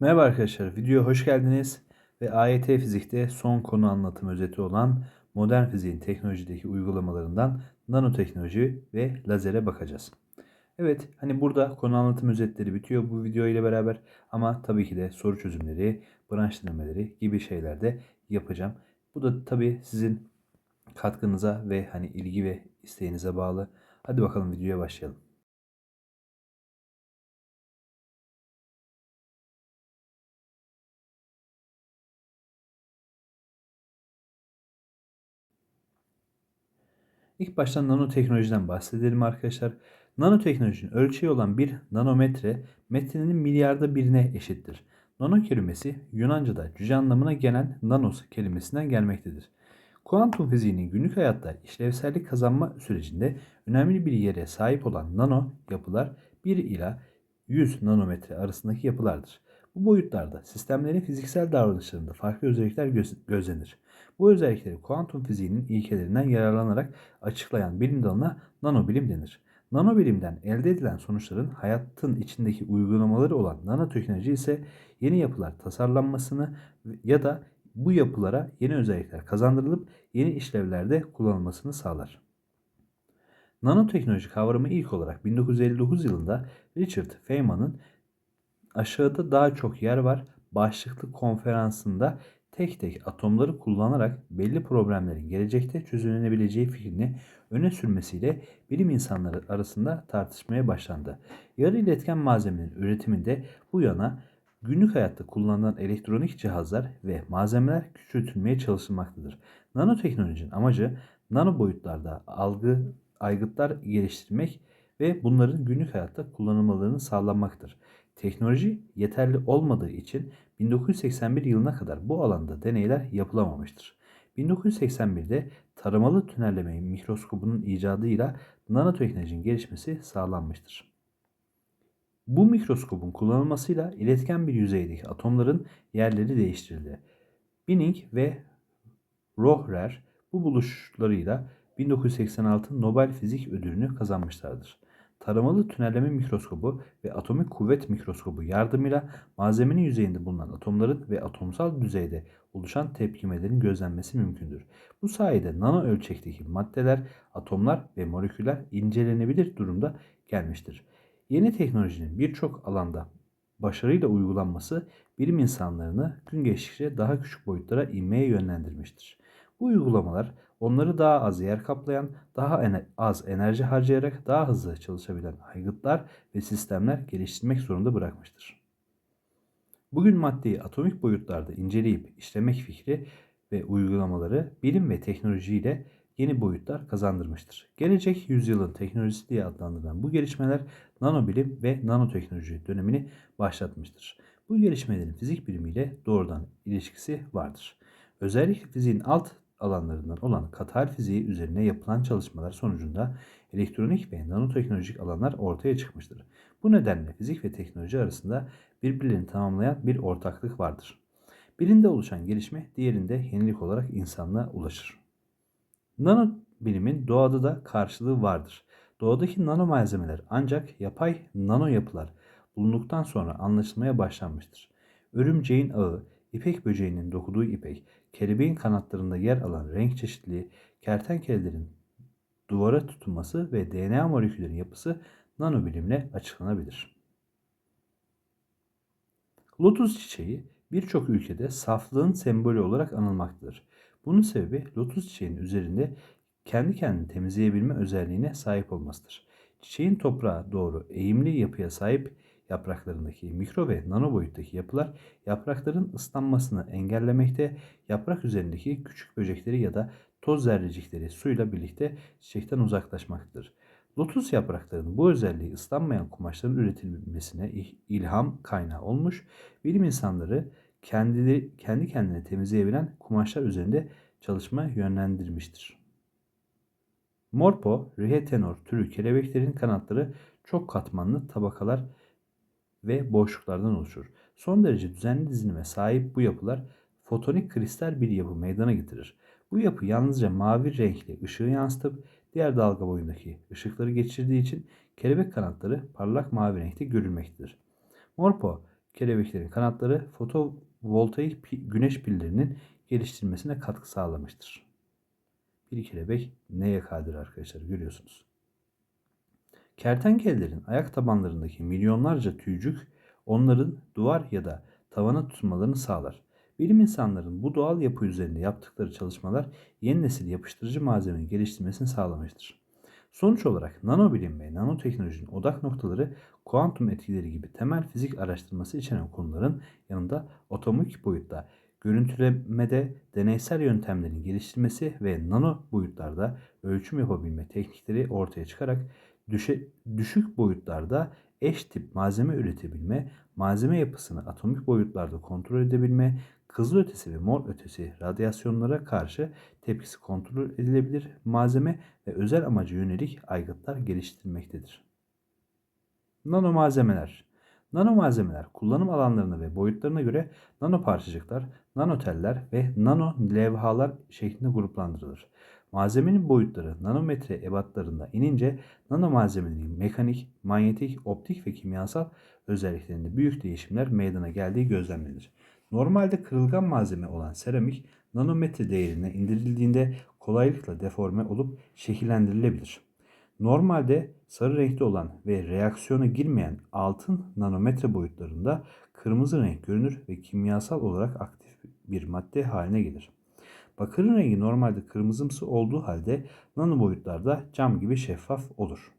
Merhaba arkadaşlar, videoya hoş geldiniz ve AYT Fizik'te son konu anlatım özeti olan modern fiziğin teknolojideki uygulamalarından nanoteknoloji ve lazere bakacağız. Evet, hani burada konu anlatım özetleri bitiyor bu video ile beraber ama tabii ki de soru çözümleri, branş denemeleri gibi şeyler de yapacağım. Bu da tabii sizin katkınıza ve hani ilgi ve isteğinize bağlı. Hadi bakalım videoya başlayalım. İlk başta nanoteknolojiden bahsedelim arkadaşlar. Nanoteknolojinin ölçeği olan bir nanometre metrenin milyarda birine eşittir. Nano kelimesi Yunanca'da cüce anlamına gelen nanos kelimesinden gelmektedir. Kuantum fiziğinin günlük hayatta işlevsellik kazanma sürecinde önemli bir yere sahip olan nano yapılar 1 ila 100 nanometre arasındaki yapılardır. Bu boyutlarda sistemlerin fiziksel davranışlarında farklı özellikler göz gözlenir. Bu özellikleri kuantum fiziğinin ilkelerinden yararlanarak açıklayan bilim dalına nanobilim denir. Nanobilimden elde edilen sonuçların hayatın içindeki uygulamaları olan nanoteknoloji ise yeni yapılar tasarlanmasını ya da bu yapılara yeni özellikler kazandırılıp yeni işlevlerde kullanılmasını sağlar. Nanoteknoloji kavramı ilk olarak 1959 yılında Richard Feynman'ın aşağıda daha çok yer var başlıklı konferansında tek tek atomları kullanarak belli problemlerin gelecekte çözülenebileceği fikrini öne sürmesiyle bilim insanları arasında tartışmaya başlandı. Yarı iletken malzemenin üretiminde bu yana günlük hayatta kullanılan elektronik cihazlar ve malzemeler küçültülmeye çalışılmaktadır. Nanoteknolojinin amacı nano boyutlarda algı aygıtlar geliştirmek ve bunların günlük hayatta kullanılmalarını sağlanmaktır. Teknoloji yeterli olmadığı için 1981 yılına kadar bu alanda deneyler yapılamamıştır. 1981'de taramalı tünelleme mikroskobunun icadıyla nanoteknolojinin gelişmesi sağlanmıştır. Bu mikroskobun kullanılmasıyla iletken bir yüzeydeki atomların yerleri değiştirildi. Binning ve Rohrer bu buluşlarıyla 1986 Nobel Fizik Ödülünü kazanmışlardır taramalı tünelleme mikroskobu ve atomik kuvvet mikroskobu yardımıyla malzemenin yüzeyinde bulunan atomların ve atomsal düzeyde oluşan tepkimelerin gözlenmesi mümkündür. Bu sayede nano ölçekteki maddeler, atomlar ve moleküller incelenebilir durumda gelmiştir. Yeni teknolojinin birçok alanda başarıyla uygulanması bilim insanlarını gün geçtikçe daha küçük boyutlara inmeye yönlendirmiştir. Bu uygulamalar onları daha az yer kaplayan, daha az enerji harcayarak daha hızlı çalışabilen aygıtlar ve sistemler geliştirmek zorunda bırakmıştır. Bugün maddeyi atomik boyutlarda inceleyip işlemek fikri ve uygulamaları bilim ve teknolojiyle yeni boyutlar kazandırmıştır. Gelecek yüzyılın teknolojisi diye adlandırılan bu gelişmeler nanobilim ve nanoteknoloji dönemini başlatmıştır. Bu gelişmelerin fizik bilimiyle doğrudan ilişkisi vardır. Özellikle fiziğin alt alanlarından olan katal fiziği üzerine yapılan çalışmalar sonucunda elektronik ve nanoteknolojik alanlar ortaya çıkmıştır. Bu nedenle fizik ve teknoloji arasında birbirlerini tamamlayan bir ortaklık vardır. Birinde oluşan gelişme diğerinde yenilik olarak insanlığa ulaşır. Nano bilimin doğada da karşılığı vardır. Doğadaki nano malzemeler ancak yapay nano yapılar bulunduktan sonra anlaşılmaya başlanmıştır. Örümceğin ağı, ipek böceğinin dokuduğu ipek, kelebeğin kanatlarında yer alan renk çeşitliliği, kertenkelelerin duvara tutunması ve DNA moleküllerinin yapısı nanobilimle açıklanabilir. Lotus çiçeği birçok ülkede saflığın sembolü olarak anılmaktadır. Bunun sebebi lotus çiçeğinin üzerinde kendi kendini temizleyebilme özelliğine sahip olmasıdır. Çiçeğin toprağa doğru eğimli yapıya sahip yapraklarındaki mikro ve nano boyuttaki yapılar yaprakların ıslanmasını engellemekte, yaprak üzerindeki küçük böcekleri ya da toz zerrecikleri suyla birlikte çiçekten uzaklaşmaktadır. Lotus yapraklarının bu özelliği ıslanmayan kumaşların üretilmesine ilham kaynağı olmuş, bilim insanları kendileri, kendi kendine temizleyebilen kumaşlar üzerinde çalışma yönlendirmiştir. Morpo, Rihetenor türü kelebeklerin kanatları çok katmanlı tabakalar ve boşluklardan oluşur. Son derece düzenli dizilime sahip bu yapılar fotonik kristal bir yapı meydana getirir. Bu yapı yalnızca mavi renkli ışığı yansıtıp diğer dalga boyundaki ışıkları geçirdiği için kelebek kanatları parlak mavi renkte görülmektedir. Morpo, kelebeklerin kanatları fotovoltaik güneş pillerinin geliştirilmesine katkı sağlamıştır. Bir kelebek neye kadir arkadaşlar görüyorsunuz. Kertenkelelerin ayak tabanlarındaki milyonlarca tüycük onların duvar ya da tavana tutunmalarını sağlar. Bilim insanların bu doğal yapı üzerinde yaptıkları çalışmalar yeni nesil yapıştırıcı malzemenin geliştirmesini sağlamıştır. Sonuç olarak nanobilim ve nanoteknolojinin odak noktaları kuantum etkileri gibi temel fizik araştırması içeren konuların yanında atomik boyutta görüntülemede deneysel yöntemlerin geliştirilmesi ve nano boyutlarda ölçüm yapabilme teknikleri ortaya çıkarak düşe, düşük boyutlarda eş tip malzeme üretebilme, malzeme yapısını atomik boyutlarda kontrol edebilme, kızıl ötesi ve mor ötesi radyasyonlara karşı tepkisi kontrol edilebilir malzeme ve özel amaca yönelik aygıtlar geliştirilmektedir. Nano malzemeler Nano malzemeler kullanım alanlarına ve boyutlarına göre nano parçacıklar, nanoteller ve nano levhalar şeklinde gruplandırılır. Malzemenin boyutları nanometre ebatlarında inince nano malzemelerin mekanik, manyetik, optik ve kimyasal özelliklerinde büyük değişimler meydana geldiği gözlemlenir. Normalde kırılgan malzeme olan seramik nanometre değerine indirildiğinde kolaylıkla deforme olup şekillendirilebilir. Normalde sarı renkte olan ve reaksiyona girmeyen altın nanometre boyutlarında kırmızı renk görünür ve kimyasal olarak aktif bir madde haline gelir. Bakırın rengi normalde kırmızımsı olduğu halde nano boyutlarda cam gibi şeffaf olur.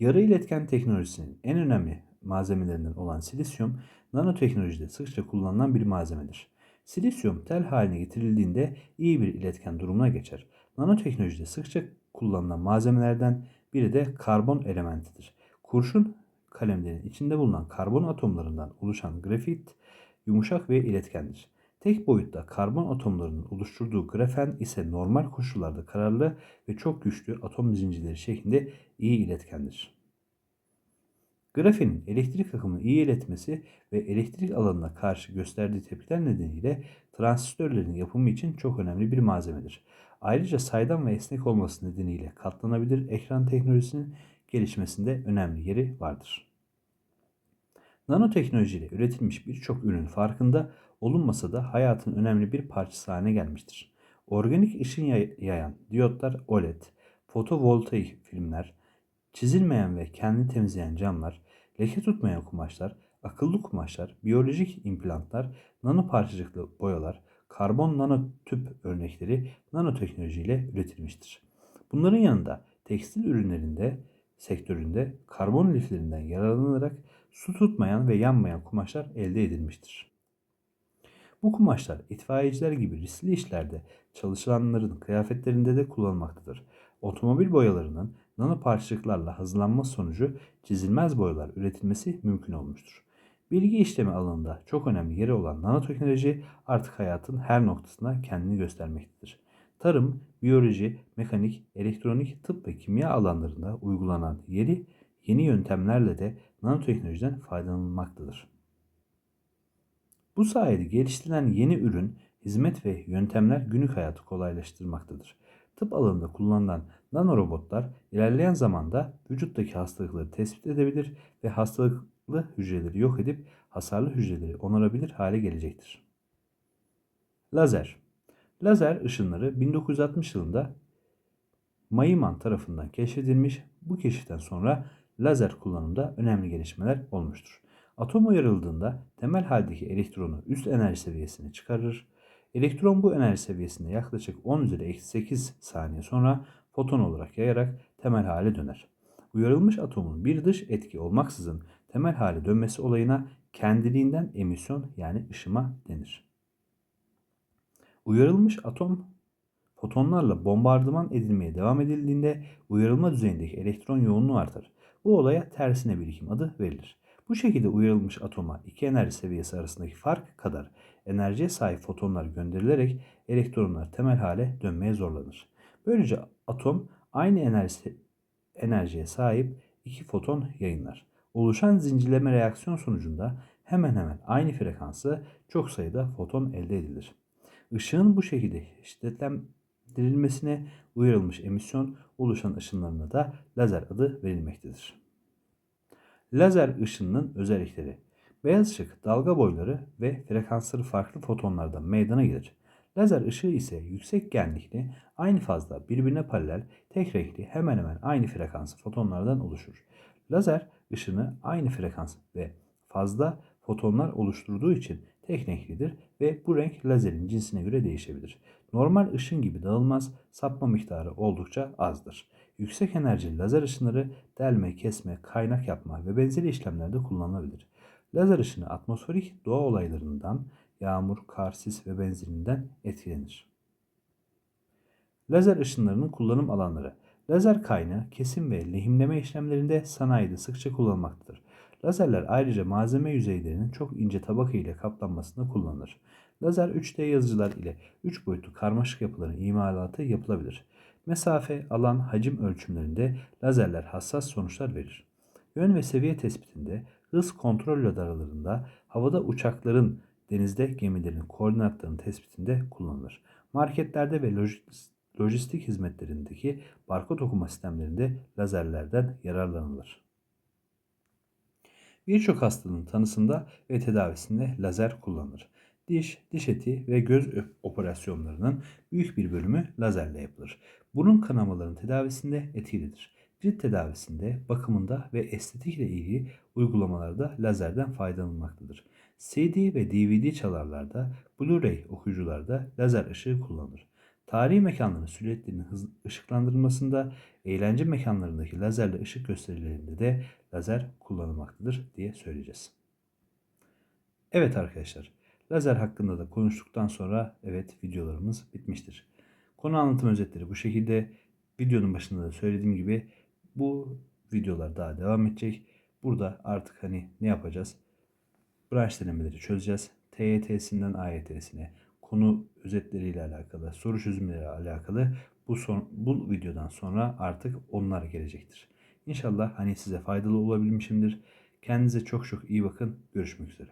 Yarı iletken teknolojisinin en önemli malzemelerinden olan silisyum nanoteknolojide sıkça kullanılan bir malzemedir. Silisyum tel haline getirildiğinde iyi bir iletken durumuna geçer. Nanoteknolojide sıkça kullanılan malzemelerden biri de karbon elementidir. Kurşun kalemlerin içinde bulunan karbon atomlarından oluşan grafit yumuşak ve iletkendir. Tek boyutta karbon atomlarının oluşturduğu grafen ise normal koşullarda kararlı ve çok güçlü atom zincirleri şeklinde iyi iletkendir. Grafenin elektrik akımını iyi iletmesi ve elektrik alanına karşı gösterdiği tepkiler nedeniyle transistörlerin yapımı için çok önemli bir malzemedir. Ayrıca saydam ve esnek olması nedeniyle katlanabilir ekran teknolojisinin gelişmesinde önemli yeri vardır. Nanoteknolojiyle üretilmiş birçok ürün farkında olunmasa da hayatın önemli bir parçası haline gelmiştir. Organik ışın yayan diyotlar OLED, fotovoltaik filmler, çizilmeyen ve kendini temizleyen camlar, leke tutmayan kumaşlar, akıllı kumaşlar, biyolojik implantlar, nano parçacıklı boyalar, karbon nanotüp örnekleri nanoteknolojiyle üretilmiştir. Bunların yanında tekstil ürünlerinde sektöründe karbon liflerinden yararlanarak su tutmayan ve yanmayan kumaşlar elde edilmiştir. Bu kumaşlar itfaiyeciler gibi riskli işlerde çalışanların kıyafetlerinde de kullanılmaktadır. Otomobil boyalarının nano parçacıklarla hazırlanma sonucu çizilmez boyalar üretilmesi mümkün olmuştur. Bilgi işlemi alanında çok önemli yeri olan nanoteknoloji artık hayatın her noktasında kendini göstermektedir. Tarım, biyoloji, mekanik, elektronik, tıp ve kimya alanlarında uygulanan yeni, yeni yöntemlerle de nanoteknolojiden faydalanılmaktadır. Bu sayede geliştirilen yeni ürün, hizmet ve yöntemler günlük hayatı kolaylaştırmaktadır. Tıp alanında kullanılan nanorobotlar ilerleyen zamanda vücuttaki hastalıkları tespit edebilir ve hastalıklı hücreleri yok edip hasarlı hücreleri onarabilir hale gelecektir. Lazer Lazer ışınları 1960 yılında Mayman tarafından keşfedilmiş. Bu keşiften sonra lazer kullanımında önemli gelişmeler olmuştur. Atom uyarıldığında temel haldeki elektronu üst enerji seviyesine çıkarır. Elektron bu enerji seviyesinde yaklaşık 10 üzeri 8 saniye sonra foton olarak yayarak temel hale döner. Uyarılmış atomun bir dış etki olmaksızın temel hale dönmesi olayına kendiliğinden emisyon yani ışıma denir. Uyarılmış atom fotonlarla bombardıman edilmeye devam edildiğinde uyarılma düzeyindeki elektron yoğunluğu artar. Bu olaya tersine birikim adı verilir. Bu şekilde uyarılmış atoma iki enerji seviyesi arasındaki fark kadar enerjiye sahip fotonlar gönderilerek elektronlar temel hale dönmeye zorlanır. Böylece atom aynı enerji, enerjiye sahip iki foton yayınlar. Oluşan zincirleme reaksiyon sonucunda hemen hemen aynı frekansı çok sayıda foton elde edilir. Işığın bu şekilde şiddetlendirilmesine uyarılmış emisyon oluşan ışınlarına da lazer adı verilmektedir. Lazer ışınının özellikleri Beyaz ışık dalga boyları ve frekansları farklı fotonlardan meydana gelir. Lazer ışığı ise yüksek genlikli, aynı fazla birbirine paralel, tek renkli hemen hemen aynı frekanslı fotonlardan oluşur. Lazer ışını aynı frekans ve fazla fotonlar oluşturduğu için tek renklidir ve bu renk lazerin cinsine göre değişebilir. Normal ışın gibi dağılmaz, sapma miktarı oldukça azdır. Yüksek enerjili lazer ışınları delme, kesme, kaynak yapma ve benzeri işlemlerde kullanılabilir. Lazer ışını atmosferik doğa olaylarından, yağmur, kar, sis ve benzerinden etkilenir. Lazer ışınlarının kullanım alanları. Lazer kaynağı kesim ve lehimleme işlemlerinde sanayide sıkça kullanılmaktadır. Lazerler ayrıca malzeme yüzeylerinin çok ince tabaka ile kaplanmasında kullanılır. Lazer 3D yazıcılar ile 3 boyutlu karmaşık yapıların imalatı yapılabilir. Mesafe, alan, hacim ölçümlerinde lazerler hassas sonuçlar verir. Yön ve seviye tespitinde, hız kontrol radarlarında, havada uçakların, denizde gemilerin koordinatlarının tespitinde kullanılır. Marketlerde ve lojistik hizmetlerindeki barkod okuma sistemlerinde lazerlerden yararlanılır. Birçok hastalığın tanısında ve tedavisinde lazer kullanılır. Diş, diş eti ve göz operasyonlarının büyük bir bölümü lazerle yapılır. Burun kanamalarının tedavisinde etkilidir. Cilt tedavisinde, bakımında ve estetikle ilgili uygulamalarda lazerden faydalanılmaktadır. CD ve DVD çalarlarda, Blu-ray okuyucularda lazer ışığı kullanılır. Tarihi mekanların silüetlerinin ışıklandırılmasında, eğlence mekanlarındaki lazerli ışık gösterilerinde de lazer kullanılmaktadır diye söyleyeceğiz. Evet arkadaşlar, lazer hakkında da konuştuktan sonra evet videolarımız bitmiştir. Konu anlatım özetleri bu şekilde. Videonun başında da söylediğim gibi bu videolar daha devam edecek. Burada artık hani ne yapacağız? Branş denemeleri çözeceğiz. TYT'sinden AYT'sine, konu özetleriyle alakalı, soru çözümleriyle alakalı bu son, bu videodan sonra artık onlar gelecektir. İnşallah hani size faydalı olabilmişimdir. Kendinize çok çok iyi bakın. Görüşmek üzere.